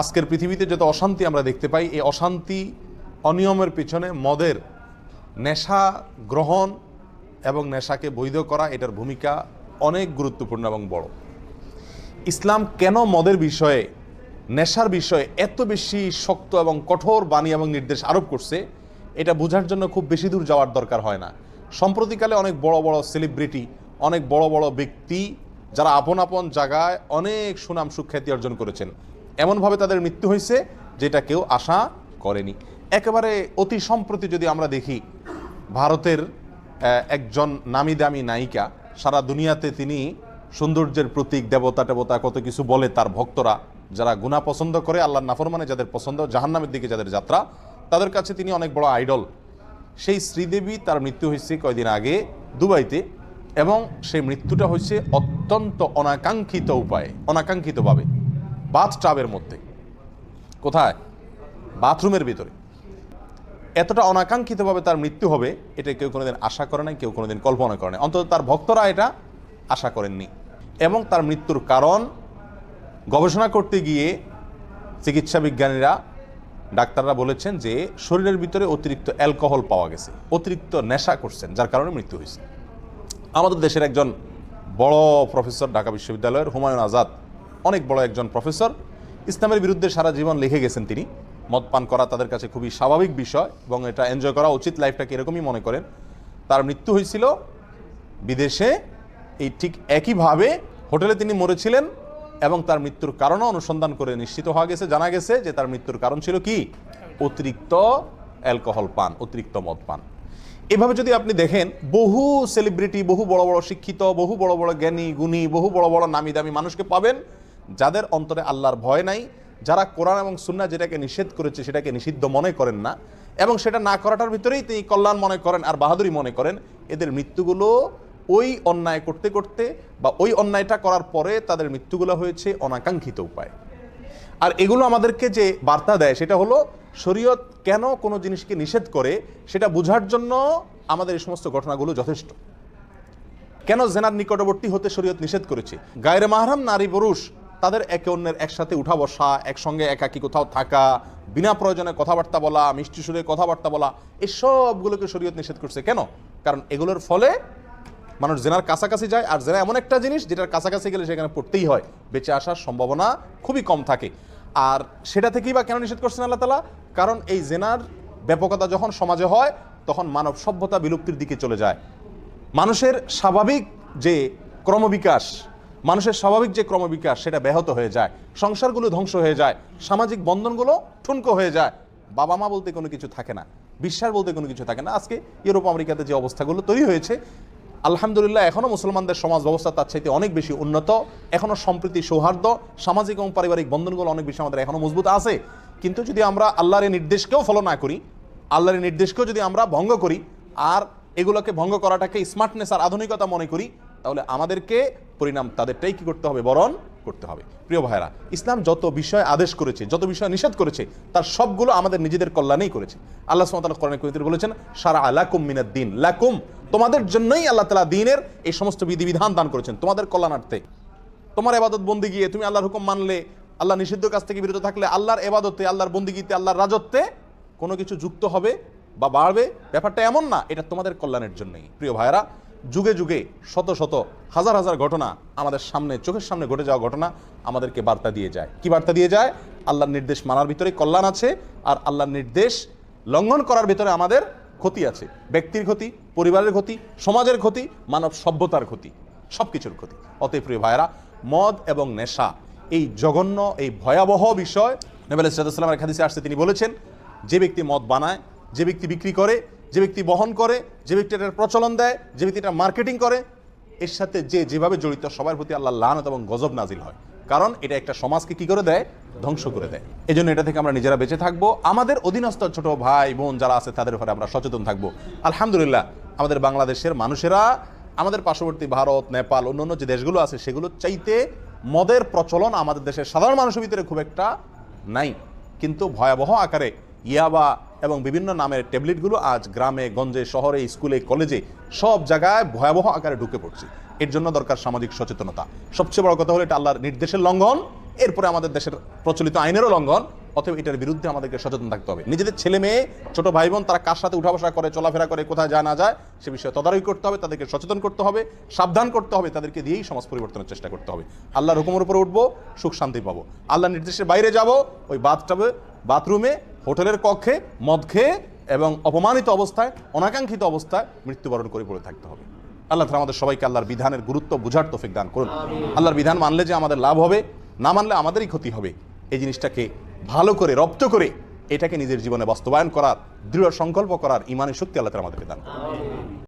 আজকের পৃথিবীতে যত অশান্তি আমরা দেখতে পাই, এই অশান্তি অনিয়মের পিছনে মদের নেশা গ্রহণ এবং নেশাকে বৈধ করা, এটার ভূমিকা অনেক গুরুত্বপূর্ণ এবং বড়। ইসলাম কেন মদের বিষয়ে, নেশার বিষয়ে এত বেশি শক্ত এবং কঠোর বাণী এবং নির্দেশ আরোপ করছে, এটা বোঝার জন্য খুব বেশি দূর যাওয়ার দরকার হয় না। সম্প্রতিকালে অনেক বড় বড় সেলিব্রিটি অনেক বড় বড় ব্যক্তি, যারা আপন আপন জায়গায় অনেক সুনাম সুখ্যাতি অর্জন করেছেন। এমনভাবে তাদের মৃত্যু হয়েছে যেটা কেউ আশা করেনি। একেবারে অতি সম্প্রতি যদি আমরা দেখি, ভারতের একজন নামি দামি নায়িকা, সারা দুনিয়াতে তিনি সৌন্দর্যের প্রতীক, দেবতা, টেবতা, কত কিছু বলে তার ভক্তরা। যারা গুণা পছন্দ করে, আল্লাহর নাফরমানে যাদের পছন্দ, জাহান্নামের দিকে যাদের যাত্রা, তাদের কাছে তিনি অনেক বড় আইডল। সেই শ্রীদেবী তার মৃত্যু হয়েছে কয়দিন আগে দুবাইতে এবং সেই মৃত্যুটা হয়েছে অত্যন্ত অনাকাঙ্ক্ষিত উপায়ে, অনাকাঙ্ক্ষিতভাবে। বাথ টাবের মধ্যে। কোথায়? বাথরুমের ভিতরে। এতটা অনাকাঙ্ক্ষিতভাবে তার মৃত্যু হবে, এটা কেউ কোনোদিন আশা করে নাই, কেউ কোনোদিন কল্পনা করে নাই। অন্তত তার ভক্তরা এটা আশা করেননি। এবং তার মৃত্যুর কারণ গবেষণা করতে গিয়ে চিকিৎসা বিজ্ঞানীরা, ডাক্তাররা বলেছেন যে শরীরের ভিতরে অতিরিক্ত অ্যালকোহল পাওয়া গেছে, অতিরিক্ত নেশা করছেন, যার কারণে মৃত্যু হয়েছে। আমাদের দেশের একজন বড় প্রফেসর ঢাকা বিশ্ববিদ্যালয়ের হুমায়ুন আজাদ অনেক বড় একজন প্রফেসর। ইসলামের বিরুদ্ধে সারা জীবন লিখে গেছেন তিনি। মদ পান করা তাদের কাছে খুবই স্বাভাবিক বিষয় এবং এটা এনজয় করা উচিত লাইফটাকে এরকমই মনে করেন। তার মৃত্যু হয়েছিল বিদেশে। এই ঠিক একইভাবে হোটেলে তিনি মরেছিলেন এবং তার মৃত্যুর কারণও অনুসন্ধান করে নিশ্চিত হওয়া গেছে, জানা গেছে যে তার মৃত্যুর কারণ ছিল কি? অতিরিক্ত অ্যালকোহল পান, অতিরিক্ত মদ পান। এভাবে যদি আপনি দেখেন, বহু সেলিব্রিটি বহু বড় বড় শিক্ষিত, বহু বড় বড় জ্ঞানী, গুণী, বহু বড় বড় নামি দামি মানুষকে পাবেন যাদের অন্তরে আল্লাহর ভয় নাই, যারা কোরআন এবং সুন্না যেটাকে নিষেধ করেছে সেটাকে নিষিদ্ধ মনে করেন না, এবং সেটা না করাটার ভিতরেই তিনি কল্যাণ মনে করেন আর বাহাদুরি মনে করেন, এদের মৃত্যুগুলো ওই অন্যায় করতে করতে বা ওই অন্যায়টা করার পরে তাদের মৃত্যুগুলো হয়েছে অনাকাঙ্ক্ষিত উপায়। আর এগুলো আমাদেরকে যে বার্তা দেয় সেটা হলো, শরীয়ত কেন কোনো জিনিসকে নিষেধ করে সেটা বোঝার জন্য আমাদের এই সমস্ত ঘটনাগুলো যথেষ্ট। কেন জেনার নিকটবর্তী হতে শরীয়ত নিষেধ করেছে? গায়ের মাহরাম নারী পুরুষ তাদের একে অন্যের একসাথে উঠা বসা, একসঙ্গে একাকি কোথাও থাকা, বিনা প্রয়োজনে কথাবার্তা বলা, মিষ্টি সুরে কথাবার্তা বলা এসবগুলোকে শরীয়ত নিষেধ করছে। কেন? কারণ এগুলোর ফলে মানুষ জেনার কাছাকাছি যায়, আর জেনা এমন একটা জিনিস যেটার কাছাকাছি গেলে সেখানে পড়তেই হয়। বেঁচে আসার সম্ভাবনা খুবই কম থাকে। আর সেটা থেকেই বা কেন নিষেধ করছেন আল্লাহ তালা কারণ এই জেনার ব্যাপকতা যখন সমাজে হয়, তখন মানব সভ্যতা বিলুপ্তির দিকে চলে যায়। মানুষের স্বাভাবিক যে ক্রমবিকাশ মানুষের স্বাভাবিক যে ক্রমবিকাশ, সেটা ব্যাহত হয়ে যায়। সংসারগুলো ধ্বংস হয়ে যায়। সামাজিক বন্ধনগুলো ঠুনকো হয়ে যায়। বাবা মা বলতে কোনো কিছু থাকে না। বিশ্বাস বলতে কোনো কিছু থাকে না। আজকে ইউরোপ, আমেরিকাতে যে অবস্থাগুলো তৈরি হয়েছে, আলহামদুলিল্লাহ এখনও মুসলমানদের সমাজ ব্যবস্থা তার চাইতে অনেক বেশি উন্নত। এখনও সম্প্রীতি সৌহার্দ্য। সামাজিক এবং পারিবারিক বন্ধনগুলো অনেক বেশি আমাদের এখনও মজবুত আছে। কিন্তু যদি আমরা আল্লাহর এই নির্দেশকেও ফলো না করি, আল্লাহর নির্দেশকেও যদি আমরা ভঙ্গ করি, আর এগুলোকে ভঙ্গ করাটাকে স্মার্টনেস আর আধুনিকতা মনে করি, তাহলে আমাদেরকে পরিণাম তাদেরটাই কি করতে হবে? বরণ করতে হবে। প্রিয় ভাইরা ইসলাম যত বিষয় আদেশ করেছে, যত বিষয় নিষেধ করেছে, তার সবগুলো আমাদের নিজেদের কল্যাণেই করেছে। আল্লাহ সুমতাল কোরআন কবিতে বলেছেন, সারা আলাকুম মিনাদ দিন। লাকুম, তোমাদের জন্যই আল্লাহ তালা দিনের এই সমস্ত বিধিবিধান দান করেছেন। তোমাদের কল্যাণার্থে। তোমার এবাদত বন্দি গিয়ে তুমি আল্লাহর হুকুম মানলে, আল্লাহ নিষিদ্ধ কাছ থেকে বিরত থাকলে আল্লাহর এবাদতে, আল্লাহর বন্দিগিতে, আল্লাহর রাজত্বে কোনো কিছু যুক্ত হবে বা বাড়বে? ব্যাপারটা এমন না, এটা তোমাদের কল্যাণের জন্যই। প্রিয় ভাইরা যুগে যুগে শত শত হাজার হাজার ঘটনা আমাদের সামনে, চোখের সামনে ঘটে যাওয়া ঘটনা আমাদেরকে বার্তা দিয়ে যায়। কি বার্তা দিয়ে যায়? আল্লাহর নির্দেশ মানার ভিতরে কল্যাণ আছে আর আল্লাহর নির্দেশ লঙ্ঘন করার ভিতরে আমাদের ক্ষতি আছে। ব্যক্তির ক্ষতি, পরিবারের ক্ষতি, সমাজের ক্ষতি, মানব সভ্যতার ক্ষতি সব কিছুর ক্ষতি। অতএব প্রিয় ভাইরা মদ এবং নেশা, এই জঘন্য, এই ভয়াবহ বিষয় নেবেল ইসরাতামের খাদিসে আসছে। তিনি বলেছেন, যে ব্যক্তি মদ বানায়, যে ব্যক্তি বিক্রি করে যে ব্যক্তি বহন করে, যে ব্যক্তি এটার প্রচলন দেয়, যে ব্যক্তি এটা মার্কেটিং করে, এর সাথে যে যেভাবে জড়িত, সবার প্রতি আল্লাহ লানত এবং গজব নাজিল হয়। কারণ এটা একটা সমাজকে কি করে দেয়? ধ্বংস করে দেয়। এই জন্য এটা থেকে আমরা নিজেরা বেঁচে থাকব। আমাদের অধীনস্থ ছোট ভাই, বোন যারা আছে, তাদের উপরে আমরা সচেতন থাকব। আলহামদুলিল্লাহ, আমাদের বাংলাদেশের মানুষেরা, আমাদের পার্শ্ববর্তী ভারত, নেপাল অন্যান্য যে দেশগুলো আছে সেগুলো চাইতে মদের প্রচলন আমাদের দেশের সাধারণ মানুষের ভিতরে খুব একটা নাই। কিন্তু ভয়াবহ আকারে ইয়াবা এবং বিভিন্ন নামের ট্যাবলেটগুলো আজ গ্রামে, গঞ্জে, শহরে, স্কুলে, কলেজে সব জায়গায় ভয়াবহ আকারে ঢুকে পড়ছে। এর জন্য দরকার সামাজিক সচেতনতা। সবচেয়ে বড় কথা হলো এটা আল্লাহর নির্দেশের লঙ্ঘন, এরপরে আমাদের দেশের প্রচলিত আইনেরও লঙ্ঘন, অতএব এটার বিরুদ্ধে আমাদেরকে সচেতন থাকতে হবে। নিজেদের ছেলে মেয়ে, ছোটো ভাই বোন তারা কার সাথে উঠা বসা করে, চলাফেরা করে, কোথায় যায়, না যায়, সে বিষয়ে তদারকি করতে হবে, তাদেরকে সচেতন করতে হবে, সাবধান করতে হবে, তাদেরকে দিয়েই সমাজ পরিবর্তনের চেষ্টা করতে হবে। আল্লাহর হুকুমের উপরে উঠবো, সুখ শান্তি পাবো। আল্লাহ নির্দেশের বাইরে যাব, ওই বাথটাবে বাথরুমে হোটেলের কক্ষে মদ খেয়ে এবং অপমানিত অবস্থায়, অনাকাঙ্ক্ষিত অবস্থায় মৃত্যুবরণ করে পড়ে থাকতে হবে। আল্লাহ তালা আমাদের সবাইকে আল্লাহর বিধানের গুরুত্ব বুঝার তোফিক দান করুন। আল্লাহর বিধান মানলে যে আমাদের লাভ হবে, না মানলে আমাদেরই ক্ষতি হবে। এই জিনিসটাকে ভালো করে, রপ্ত করে এটাকে নিজের জীবনে বাস্তবায়ন করার, দৃঢ় সংকল্প করার ইমানের শক্তি আল্লাহ তালা আমাদেরকে দান করুন।